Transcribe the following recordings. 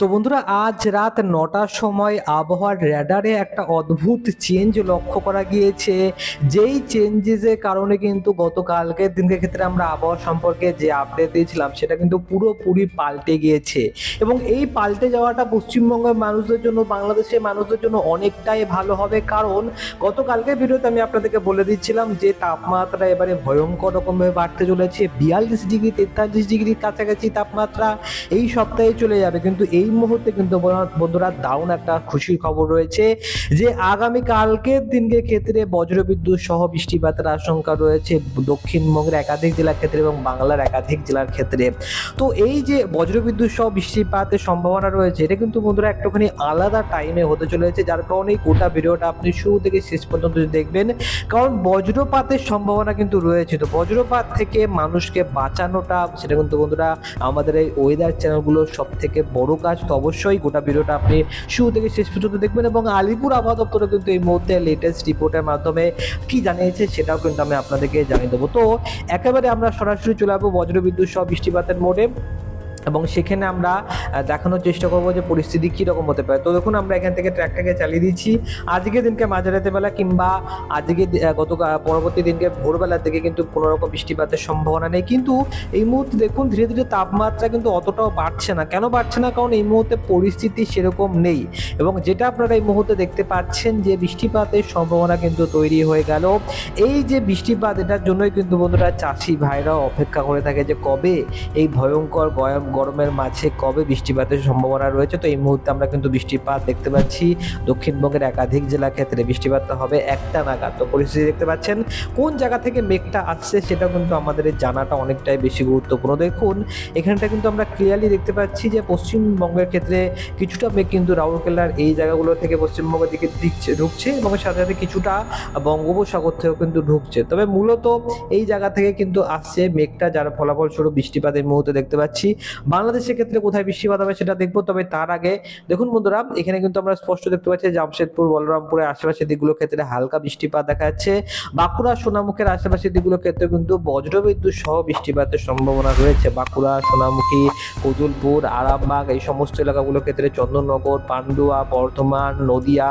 তো বন্ধুরা, আজ রাত নটার সময় আবহাওয়ার র্যাডারে একটা অদ্ভুত চেঞ্জ লক্ষ্য করা গিয়েছে। যেই চেঞ্জেসের কারণে কিন্তু গতকালকের দিনের ক্ষেত্রে আমরা আবহাওয়া সম্পর্কে যে আপডেট দিয়েছিলাম, সেটা কিন্তু পুরোপুরি পাল্টে গিয়েছে। এবং এই পাল্টে যাওয়াটা পশ্চিমবঙ্গের মানুষদের জন্য, বাংলাদেশের মানুষদের জন্য অনেকটাই ভালো হবে। কারণ, গতকালকের ভিডিওতে আমি আপনাদেরকে বলে দিচ্ছিলাম যে তাপমাত্রা এবারে ভয়ঙ্কর রকমভাবে বাড়তে চলেছে। বিয়াল্লিশ ডিগ্রি, তেতাল্লিশ ডিগ্রির কাছাকাছি তাপমাত্রা এই সপ্তাহে চলে যাবে। কিন্তু এই মুহূর্তে কিন্তু বন্ধুরা- দারুণ একটা খুশির খবর রয়েছে যে আগামী কালকের দিনকে ক্ষেত্রে বজ্রবিদ্যুৎ সহ বৃষ্টিপাতের আশঙ্কা রয়েছে দক্ষিণবঙ্গের একাধিক জেলার ক্ষেত্রে এবং বাংলার একাধিক জেলার ক্ষেত্রে। তো এই যে বজ্রবিদ্যুৎ সহ বৃষ্টিপাতের সম্ভাবনা রয়েছে, এটা কিন্তু বন্ধুরা একটুখানি আলাদা টাইমে হতে চলেছে, যার কারণে এই গোটা ভিডিওটা আপনি শুরু থেকে শেষ পর্যন্ত দেখবেন, কারণ বজ্রপাতের সম্ভাবনা কিন্তু রয়েছে। তো বজ্রপাত থেকে মানুষকে বাঁচানোটা, সেটা কিন্তু বন্ধুরা আমাদের এই ওয়েদার চ্যানেলগুলোর সব থেকে বড় কাজ তো অবশ্যই গোটা ভিডিওটা আপনি শুরু থেকে শেষ পর্যন্ত দেখবেন এবং আলিপুর আবহাওয়া দপ্তরে কিন্তু এই মুহূর্তে লেটেস্ট রিপোর্টের মাধ্যমে কি জানিয়েছে সেটাও কিন্তু আমি আপনাদেরকে জানিয়ে দেবো। তো একেবারে আমরা সরাসরি চলে যাব বজ্রবিদ্যুৎ সহ বৃষ্টিপাতের মোড়ে। এবং সেখানে আমরা দেখানোর চেষ্টা করব যে পরিস্থিতি কীরকম হতে পারে। তো দেখুন আমরা এখান থেকে ট্র্যাকটাকে চালিয়ে দিচ্ছি। আজকের দিনকে মাঝরাতে বেলা কিংবা আজকে দি- আহ, গত পরবর্তী দিনকে ভোরবেলার দিকে কিন্তু কোনো রকম বৃষ্টিপাতের সম্ভাবনা নেই। কিন্তু এই মুহূর্তে দেখুন ধীরে ধীরে তাপমাত্রা কিন্তু অতটাও বাড়ছে না। কেন বাড়ছে না? কারণ এই মুহূর্তে পরিস্থিতি সেরকম নেই। এবং যেটা আপনারা এই মুহূর্তে দেখতে পাচ্ছেন যে বৃষ্টিপাতের সম্ভাবনা কিন্তু তৈরি হয়ে গেল। এই যে বৃষ্টিপাত এটার জন্যই কিন্তু বন্ধুরা চাষি ভাইরাও অপেক্ষা করে থাকে যে কবে এই ভয়ঙ্কর গরম গরমের মাঝে কবে বৃষ্টিপাতের সম্ভাবনা রয়েছে? তো এই মুহূর্তে আমরা কিন্তু বৃষ্টিপাত দেখতে পাচ্ছি। দক্ষিণবঙ্গের একাধিক জেলা ক্ষেত্রে বৃষ্টিপাতটা হবে একটা নাগাদ। তো পরিস্থিতি দেখতে পাচ্ছেন, কোন জায়গা থেকে মেঘটা আসছে সেটা কিন্তু আমাদের জানাটা অনেকটাই বেশি গুরুত্বপূর্ণ। দেখুন, এখানটা কিন্তু আমরা ক্লিয়ারলি দেখতে পাচ্ছি যে পশ্চিমবঙ্গের ক্ষেত্রে কিছুটা মেঘ কিন্তু রাউরকেল্লার এই জায়গাগুলো থেকে পশ্চিমবঙ্গের দিকে দিচ্ছে, ঢুকছে এবং সাথে সাথে কিছুটা বঙ্গোপসাগর থেকেও কিন্তু ঢুকছে। তবে মূলত এই জায়গা থেকে কিন্তু আসছে মেঘটা, যার ফলাফল স্বরূপ বৃষ্টিপাতের মুহূর্তে দেখতে পাচ্ছি। বাংলাদেশের ক্ষেত্রে কোথায় বৃষ্টিপাত হবে সেটা দেখব, তবে তার আগে দেখুন বন্ধুরা, এখানে কিন্তু আমরা স্পষ্ট দেখতে পাচ্ছি জামশেদপুর, বলরামপুরের আশেপাশের দিকগুলোর ক্ষেত্রে হালকা বৃষ্টিপাত দেখা যাচ্ছে। বাঁকুড়া, সোনামুখের আশেপাশের দিকগুলোর ক্ষেত্রে কিন্তু বজ্রবিদ্যুৎ সহ বৃষ্টিপাতের সম্ভাবনা রয়েছে। বাঁকুড়া, সোনামুখী কজলপুর আরামবাগ, এই সমস্ত এলাকাগুলোর ক্ষেত্রে চন্দননগর পান্ডুয়া, বর্ধমান, নদিয়া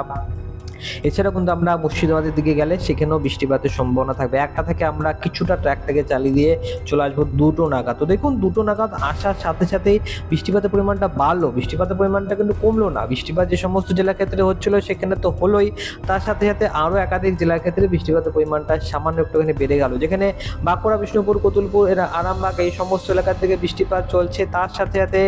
এছাড়া কিন্তু আমরা মুর্শিদাবাদের দিকে গেলে সেখানেও বৃষ্টিপাতের সম্ভাবনা থাকবে। একটা থেকে আমরা কিছুটা ট্র্যাকটাকে চালিয়ে দিয়ে চলে আসব দুটো নাগাদ। তো দেখুন, দুটো নাগাদ আসার সাথে সাথেই বৃষ্টিপাতের পরিমাণটা বাড়লো। বৃষ্টিপাতের পরিমাণটা কিন্তু কমলো না। বৃষ্টিপাত যে সমস্ত জেলার ক্ষেত্রে হচ্ছিল সেখানে তো হলোই। তার সাথে সাথে আরও একাধিক জেলার ক্ষেত্রে বৃষ্টিপাতের পরিমাণটা সামান্য একটুখানি বেড়ে গেল। যেখানে বাঁকুড়া, বিষ্ণুপুর, কতুলপুর, এরা আরামবাগ এই সমস্ত এলাকার থেকে বৃষ্টিপাত চলছে। তার সাথে সাথে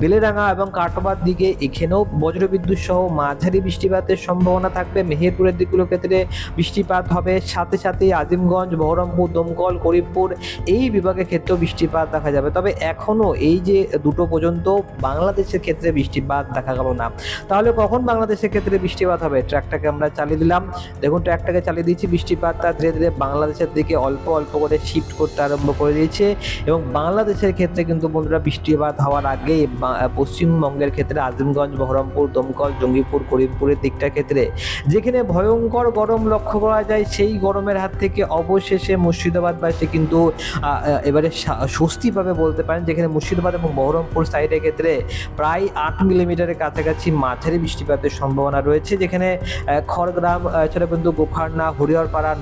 বেলেরাঙা এবং কাটোবার দিকে এখানেও বজ্রবিদ্যুৎ সহ মাঝারি বৃষ্টিপাতের সম্ভাবনা থাকবে। মেহেরপুরের দিকগুলোর ক্ষেত্রে বৃষ্টিপাত হবে। সাথে সাথে আজিমগঞ্জ বহরমপুর দমকল, করিমপুর এই বিভাগের ক্ষেত্রেও বৃষ্টিপাত দেখা যাবে। তবে এখনও এই যে দুটো পর্যন্ত বাংলাদেশের ক্ষেত্রে বৃষ্টিপাত দেখা গেল না। তাহলে কখন বাংলাদেশের ক্ষেত্রে বৃষ্টিপাত হবে? ট্র্যাকটাকে আমরা চালিয়ে দিলাম। দেখুন ট্র্যাকটাকে চালিয়ে দিচ্ছি বৃষ্টিপাতটা ধীরে ধীরে বাংলাদেশের দিকে অল্প অল্প করে শিফট করতে আরম্ভ করে দিয়েছে। এবং বাংলাদেশের ক্ষেত্রে কিন্তু বন্ধুরা বৃষ্টিপাত হওয়ার আগে পশ্চিমবঙ্গের ক্ষেত্রে আজিমগঞ্জ বহরমপুর দমকল, জঙ্গিপুর, করিমপুরের দিকটার ক্ষেত্রে যেখানে ভয়ঙ্কর গরম লক্ষ্য করা যায়, সেই গরমের হাত থেকে অবশেষে মুর্শিদাবাদবাসী কিন্তু এবারে স্বস্তি পাবে বলতে পারেন যেখানে মুর্শিদাবাদ এবং বহরমপুর সাইডের ক্ষেত্রে প্রায় আট মিলিমিটারের কাছাকাছি মাঝারি বৃষ্টিপাতের সম্ভাবনা রয়েছে। যেখানে খড়গ্রাম এছাড়া কিন্তু গোখারনা হরিহরপাড়া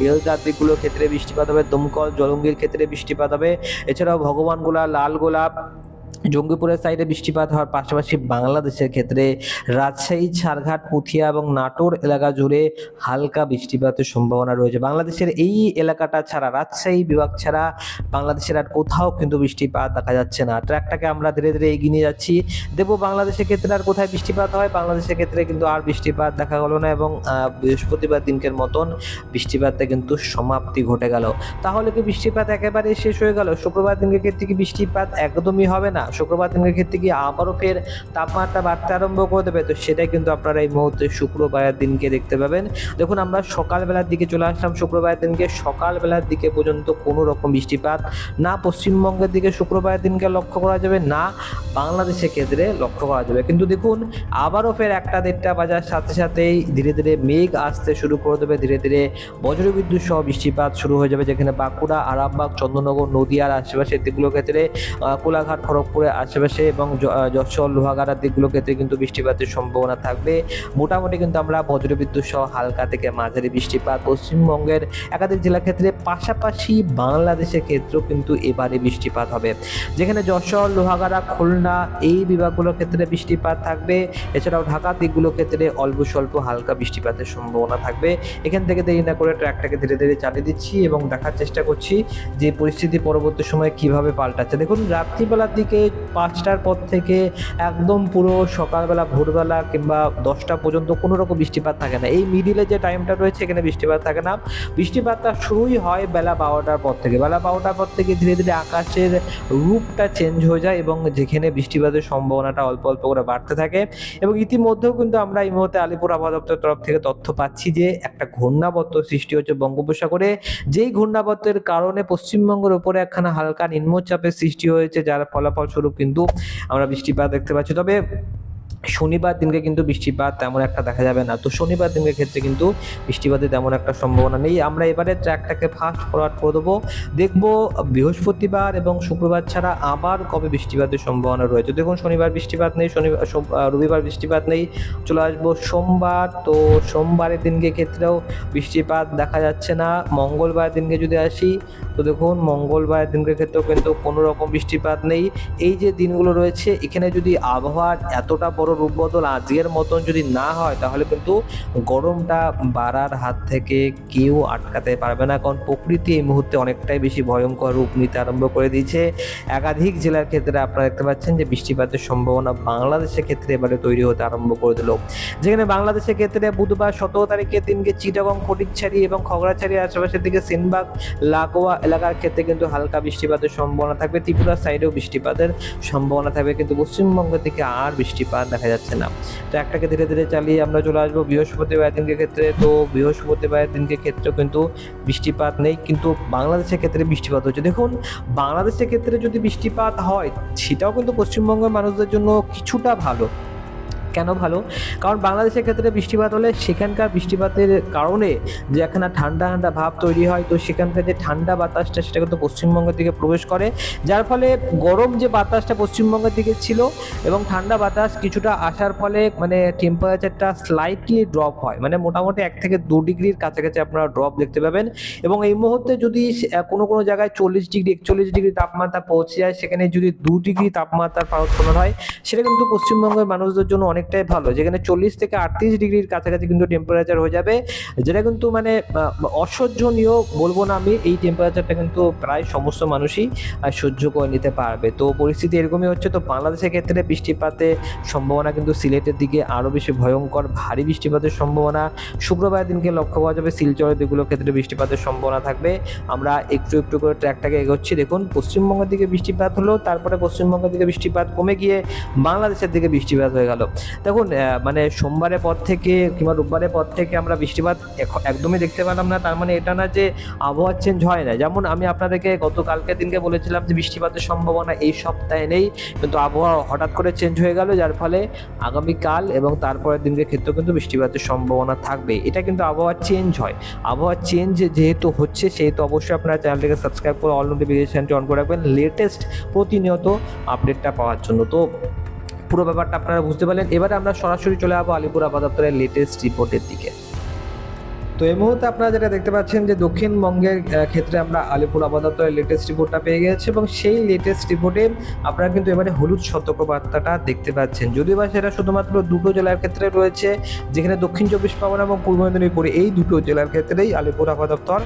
বেলদার দিকগুলোর ক্ষেত্রে বৃষ্টিপাত হবে। দমকল, জলঙ্গির ক্ষেত্রে বৃষ্টিপাত হবে। এছাড়াও ভগবানগোলা লালগোলাপ জঙ্গিপুরের সাইডে বৃষ্টিপাত হওয়ার পাশাপাশি বাংলাদেশের ক্ষেত্রে রাজশাহী, ঝাড়ঘাট পুথিয়া এবং নাটোর এলাকা জুড়ে হালকা বৃষ্টিপাতের সম্ভাবনা রয়েছে। বাংলাদেশের এই এলাকাটা ছাড়া, রাজশাহী বিভাগ ছাড়া বাংলাদেশের আর কোথাও কিন্তু বৃষ্টিপাত দেখা যাচ্ছে না। ট্র্যাকটাকে আমরা ধীরে ধীরে এগিয়ে নিয়ে যাচ্ছি। দেবো, বাংলাদেশের ক্ষেত্রে আর কোথায় বৃষ্টিপাত হয়? বাংলাদেশের ক্ষেত্রে কিন্তু আর বৃষ্টিপাত দেখা গেল না এবং বৃহস্পতিবার দিনকের মতন বৃষ্টিপাতে কিন্তু সমাপ্তি ঘটে গেল। তাহলে কি বৃষ্টিপাত একেবারে শেষ হয়ে গেল? শুক্রবার দিনের ক্ষেত্রে কি বৃষ্টিপাত একদমই হবে না? শুক্রবার দিনের ক্ষেত্রে কি আবারও ফের তাপমাত্রা বাড়তে আরম্ভ করে দেবে। তো সেটাই কিন্তু আপনারা এই মুহূর্তে শুক্রবারের দিনকে দেখতে পাবেন। দেখুন, আমরা সকালবেলার দিকে চলে আসলাম শুক্রবারের দিনকে। সকালবেলার দিকে পর্যন্ত কোনো রকম বৃষ্টিপাত না। পশ্চিমবঙ্গের দিকে শুক্রবারের দিনকে লক্ষ্য করা যাবে না। বাংলাদেশের ক্ষেত্রে লক্ষ্য করা যাবে। কিন্তু দেখুন, আবারও ফের একটা দেড়টা বাজার সাথে সাথেই ধীরে ধীরে মেঘ আসতে শুরু করে দেবে। ধীরে ধীরে বজ্রবিদ্যুৎ সহ বৃষ্টিপাত শুরু হয়ে যাবে। যেখানে বাঁকুড়া, আরামবাগ, চন্দ্রনগর, নদীয়ার আশেপাশের দিকগুলোর ক্ষেত্রে কোলাঘাট, খড়গপুর আলিপুরের আশেপাশে এবং যশোর লোহাগাড়ার দিকগুলো ক্ষেত্রে কিন্তু বৃষ্টিপাতের সম্ভাবনা থাকবে। মোটামুটি কিন্তু আমরা বজ্রবিদ্যুৎ সহ হালকা থেকে মাঝারি বৃষ্টিপাত, পশ্চিমবঙ্গের একাধিক জেলার ক্ষেত্রে পাশাপাশি বাংলাদেশের ক্ষেত্রেও কিন্তু এবারে বৃষ্টিপাত হবে। যেখানে যশোর, লোহাগাড়া, খুলনা এই বিভাগগুলোর ক্ষেত্রে বৃষ্টিপাত থাকবে। এছাড়াও ঢাকার দিকগুলোর ক্ষেত্রে অল্প স্বল্প হালকা বৃষ্টিপাতের সম্ভাবনা থাকবে। এখান থেকে দেরি না করে ট্র্যাকটাকে ধীরে ধীরে চালিয়ে দিচ্ছি এবং দেখার চেষ্টা করছি যে পরিস্থিতি পরবর্তী সময়ে কীভাবে পাল্টাচ্ছে। দেখুন, রাত্রিবেলার দিকে পাঁচটার পর থেকে একদম পুরো সকালবেলা, ভোরবেলা কিংবা দশটা পর্যন্ত কোনো রকম বৃষ্টিপাত থাকে না। এই মিডিলে যে টাইমটা রয়েছে, এখানে বৃষ্টিপাত থাকে না। বৃষ্টিপাতটা শুরুই হয় বেলা বারোটার পর থেকে। বেলা বারোটার পর থেকে ধীরে ধীরে আকাশের রূপটা চেঞ্জ হয়ে যায় এবং যেখানে বৃষ্টিপাতের সম্ভাবনাটা অল্প অল্প করে বাড়তে থাকে এবং ইতিমধ্যেও কিন্তু আমরা এই মুহূর্তে আলিপুর আবহাওয়া দপ্তরের তরফ থেকে তথ্য পাচ্ছি যে একটা ঘূর্ণাবর্ত সৃষ্টি হচ্ছে বঙ্গোপসাগরে। যেই ঘূর্ণাবর্তের কারণে পশ্চিমবঙ্গের উপরে একখানা হালকা নিম্নচাপের সৃষ্টি হয়েছে, যার ফলাফল স্বরূপ কিন্তু আমরা বৃষ্টিপাত দেখতে পাচ্ছি। তবে শনিবার দিনকে কিন্তু বৃষ্টিপাত তেমন একটা দেখা যাবে না। তো শনিবার দিনের ক্ষেত্রে কিন্তু বৃষ্টিপাতের তেমন একটা সম্ভাবনা নেই। আমরা এবারে ট্র্যাকটাকে ফাস্ট ফরওয়ার্ড করে দেবো। দেখব বৃহস্পতিবার এবং শুক্রবার ছাড়া আবার কবে বৃষ্টিপাতের সম্ভাবনা রয়েছে। দেখুন, শনিবার বৃষ্টিপাত নেই, শনিবার রবিবার বৃষ্টিপাত নেই, চলে আসব সোমবার। তো সোমবারের দিনকে ক্ষেত্রেও বৃষ্টিপাত দেখা যাচ্ছে না। মঙ্গলবার দিনকে যদি আসি, তো দেখুন মঙ্গলবার দিনকে ক্ষেত্রেও কিন্তু কোনো রকম বৃষ্টিপাত নেই। এই যে দিনগুলো রয়েছে, এখানে যদি আবহাওয়ার এতটা বড় রূপবদল আজকের মতন যদি না হয়, তাহলে কিন্তু গরমটা বাড়ার হাত থেকে কেউ আটকাতে পারবে না। কারণ প্রকৃতি এই মুহূর্তে অনেকটাই বেশি ভয়ঙ্কর রূপ নিতে আরম্ভ করে দিয়েছে। একাধিক জেলার ক্ষেত্রে আপনারা দেখতে পাচ্ছেন যে বৃষ্টিপাতের সম্ভাবনা বাংলাদেশের ক্ষেত্রে এবারে তৈরি হতে আরম্ভ করে দিল। যেখানে বাংলাদেশের ক্ষেত্রে বুধবার সতেরো তারিখের দিনকে চিটাগং ফটিকছড়ি এবং খগড়াছড়ির আশেপাশের দিকে সেনবাগ লাগোয়া এলাকার ক্ষেত্রে কিন্তু হালকা বৃষ্টিপাতের সম্ভাবনা থাকবে। ত্রিপুরার সাইডেও বৃষ্টিপাতের সম্ভাবনা থাকবে। কিন্তু পশ্চিমবঙ্গের দিকে আর বৃষ্টিপাত দেখা যাচ্ছে না। তো একটাকে ধীরে ধীরে চালিয়ে আমরা চলে আসব বৃহস্পতিবার দিনকে ক্ষেত্রে। তো বৃহস্পতিবার দিনকে ক্ষেত্রেও কিন্তু বৃষ্টিপাত নেই, কিন্তু বাংলাদেশের ক্ষেত্রে বৃষ্টিপাত হচ্ছে। দেখুন, বাংলাদেশের ক্ষেত্রে যদি বৃষ্টিপাত হয়, সেটাও কিন্তু পশ্চিমবঙ্গের মানুষদের জন্য কিছুটা ভালো। কেন ভালো? কারণ বাংলাদেশের ক্ষেত্রে বৃষ্টিপাত হলে সেখানকার বৃষ্টিপাতের কারণে যে একখানা ঠান্ডা ঠান্ডা ভাব তৈরি হয়, তো সেখানকার যে ঠান্ডা বাতাসটা সেটা কিন্তু পশ্চিমবঙ্গের দিকে প্রবেশ করে। যার ফলে গরম যে বাতাসটা পশ্চিমবঙ্গের দিকে ছিল এবং ঠান্ডা বাতাস কিছুটা আসার ফলে মানে টেম্পারেচারটা স্লাইটলি ড্রপ হয়। মানে মোটামুটি এক থেকে দু ডিগ্রির কাছাকাছি আপনারা ড্রপ দেখতে পাবেন। এবং এই মুহূর্তে যদি কোনো কোনো জায়গায় চল্লিশ ডিগ্রি, একচল্লিশ ডিগ্রি তাপমাত্রা পৌঁছে যায়, সেখানে যদি দু ডিগ্রি তাপমাত্রার পারস্পন্ন হয়, সেটা কিন্তু পশ্চিমবঙ্গের মানুষদের জন্য অনেকটাই ভালো। যেখানে চল্লিশ থেকে আটত্রিশ ডিগ্রির কাছাকাছি কিন্তু টেম্পারেচার হয়ে যাবে, যেটা কিন্তু মানে অসহ্যনীয় বলব না আমি, এই টেম্পারেচারটা কিন্তু প্রায় সমস্ত মানুষই সহ্য করে নিতে পারবে। তো পরিস্থিতি এরকমই হচ্ছে, তো বাংলাদেশের ক্ষেত্রে বৃষ্টিপাতে সম্ভাবনা কিন্তু সিলেটের দিকে আরও বেশি ভয়ঙ্কর, ভারী বৃষ্টিপাতের সম্ভাবনা। শুক্রবার দিনকে লক্ষ্য করা যাবে, শিলচরের দিকগুলোর ক্ষেত্রে বৃষ্টিপাতের সম্ভাবনা থাকবে। আমরা একটু একটু করে ট্র্যাকটাকে এগোচ্ছি। দেখুন, পশ্চিমবঙ্গের দিকে বৃষ্টিপাত হলো, তারপরে পশ্চিমবঙ্গের দিকে বৃষ্টিপাত কমে গিয়ে বাংলাদেশের দিকে বৃষ্টিপাত হয়ে গেল। দেখুন মানে সোমবারের পর থেকে কিংবা রোববারের পর থেকে আমরা বৃষ্টিপাত একদমই দেখতে পেলাম না। তার মানে এটা না যে আবহাওয়া চেঞ্জ হয় না। যেমন আমি আপনাদেরকে গতকালকে দিনকে বলেছিলাম যে বৃষ্টিপাতের সম্ভাবনা এই সপ্তাহে নেই, কিন্তু আবহাওয়া হঠাৎ করে চেঞ্জ হয়ে গেল, যার ফলে আগামীকাল এবং তারপরের দিনকে ক্ষেত্রেও কিন্তু বৃষ্টিপাতের সম্ভাবনা থাকবে। এটা কিন্তু আবহাওয়া চেঞ্জ হয়। আবহাওয়া চেঞ্জ যেহেতু হচ্ছে, সেহেতু অবশ্যই আপনারা চ্যানেলটিকে সাবস্ক্রাইব করে অল নোটিফিকেশনটি অন করে রাখবেন। লেটেস্ট প্রতিনিয়ত আপডেটটা পাওয়ার জন্য। তো পুরো ব্যাপারটা আপনারা বুঝতে পারলেন। এবারে আমরা সরাসরি চলে যাব আলিপুর আবহাওয়া দপ্তরের লেটেস্ট রিপোর্টের দিকে। তো এই মুহূর্তে আপনারা যেটা দেখতে পাচ্ছেন যে দক্ষিণবঙ্গের ক্ষেত্রে আমরা আলিপুর আবহাওয়া লেটেস্ট রিপোর্টটা পেয়ে গেছি এবং সেই লেটেস্ট রিপোর্টে আপনারা কিন্তু এবারে হলুদ সতর্কবার্তাটা দেখতে পাচ্ছেন। যদিও বা সেটা শুধুমাত্র দুটো জেলার ক্ষেত্রে রয়েছে, যেখানে দক্ষিণ চব্বিশ পরগনা এবং পূর্ব মেদিনীপুর, এই দুটো জেলার ক্ষেত্রেই আলিপুর আবহাওয়া দপ্তর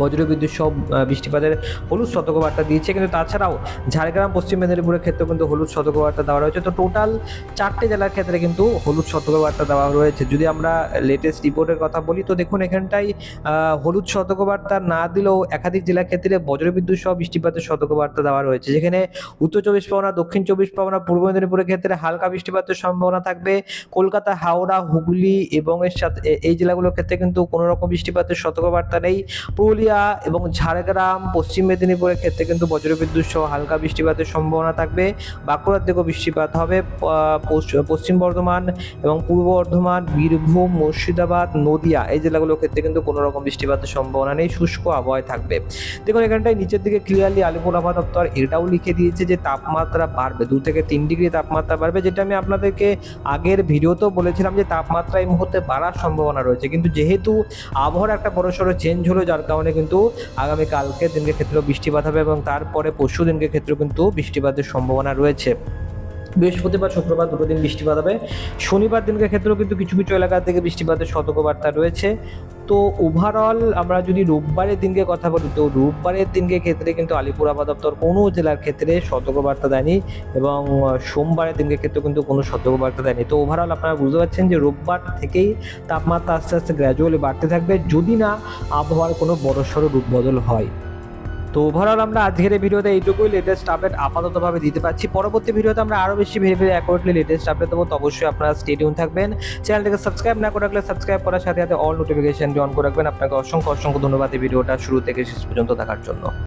বজ্রবিদ্যুৎ সব আহ, বৃষ্টিপাতের হলুদ সতর্কবার্তা দিয়েছে। কিন্তু তাছাড়াও ঝাড়গ্রাম পশ্চিম মেদিনীপুরের ক্ষেত্রে কিন্তু হলুদ সতর্কবার্তা দেওয়া রয়েছে। তো টোটাল চারটে জেলার ক্ষেত্রে কিন্তু হলুদ সতর্কবার্তা দেওয়া রয়েছে। যদি আমরা লেটেস্ট রিপোর্টের কথা বলি তো দেখুন এখানটাই হলুদ সতর্কবার্তা না দিলেও একাধিক জেলার ক্ষেত্রে বজ্রবিদ্যুৎ সহ বৃষ্টিপাতের সতর্কবার্তা দেওয়া রয়েছে। যেখানে উত্তর চব্বিশ পরগনা দক্ষিণ চব্বিশ পরগনা পূর্ব মেদিনীপুরের ক্ষেত্রে হালকা বৃষ্টিপাতের সম্ভাবনা থাকবে। কলকাতা হাওড়া হুগলি এবং এর সাথে এই জেলাগুলোর ক্ষেত্রে কিন্তু কোনো রকম বৃষ্টিপাতের সতর্কবার্তা নেই। পুরুলিয়া পুরুলিয়া এবং ঝাড়গ্রাম, পশ্চিম মেদিনীপুরের ক্ষেত্রে কিন্তু বজ্রবিদ্যুৎ সহ হালকা বৃষ্টিপাতের সম্ভাবনা থাকবে। বাঁকুড়ার দিকেও বৃষ্টিপাত হবে পশ্চিম বর্ধমান এবং পূর্ব বর্ধমান, বীরভূম, মুর্শিদাবাদ, নদিয়া এই জেলাগুলোর ক্ষেত্রে কিন্তু কোনো রকম বৃষ্টিপাতের সম্ভাবনা নেই, শুষ্ক আবহাওয়ায় থাকবে। দেখুন, এখানটায় নিচের দিকে ক্লিয়ারলি আলিপুর আবহাওয়া দপ্তর এটাও লিখে দিয়েছে যে তাপমাত্রা বাড়বে, দু থেকে তিন ডিগ্রি তাপমাত্রা বাড়বে, যেটা আমি আপনাদেরকে আগের ভিডিওতেও বলেছিলাম যে তাপমাত্রা এই মুহূর্তে বাড়ার সম্ভাবনা রয়েছে। কিন্তু যেহেতু আবহাওয়ার একটা বড়সড় চেঞ্জ হলো, যার কারণে কিন্তু আগামী কালকের দিনকে ক্ষেত্রেও বৃষ্টিপাত হবে এবং তারপরে পরশু দিনকে ক্ষেত্রেও কিন্তু বৃষ্টিপাতের সম্ভাবনা রয়েছে। বৃহস্পতিবার, শুক্রবার দুটো দিন বৃষ্টিপাত হবে শনিবার দিনকে ক্ষেত্রেও কিন্তু কিছু কিছু এলাকা থেকে বৃষ্টিপাতের সতর্কবার্তা রয়েছে। তো ওভারঅল আমরা যদি রোববারের দিনকে কথা বলি, তো রোববারের দিনকে ক্ষেত্রে কিন্তু আলিপুর দপ্তর কোনো জেলার ক্ষেত্রে সতর্কবার্তা দেয়নি এবং সোমবারের দিনকে ক্ষেত্রে কিন্তু কোনো সতর্কবার্তা দেয়নি। তো ওভারঅল আপনারা বুঝতে পারছেন যে রোববার থেকেই তাপমাত্রা আস্তে আস্তে গ্র্যাজুয়ালি বাড়তে থাকবে। যদি না, আবহাওয়ার কোনো বড়সড় রূপবদল হয়। তো ওভারঅল আমরা আজকের ভিডিওতে এইটুকুই লেটেস্ট আপডেট আপাততভাবে দিতে পারছি। পরবর্তী ভিডিওতে আমরা আরও বেশি very very accurately latest update দেবো, তো অবশ্যই আপনারা স্টেডিয়াম থাকবেন। চ্যানেলটিকে সাবস্ক্রাইব না করে রাখলে সাবস্ক্রাইব করার সাথে সাথে অল নোটিফিকেশন অন করে রাখবেন। আপনাকে অসংখ্য অসংখ্য ধন্যবাদ এই ভিডিওটা শুরু থেকে শেষ পর্যন্ত দেখার জন্য।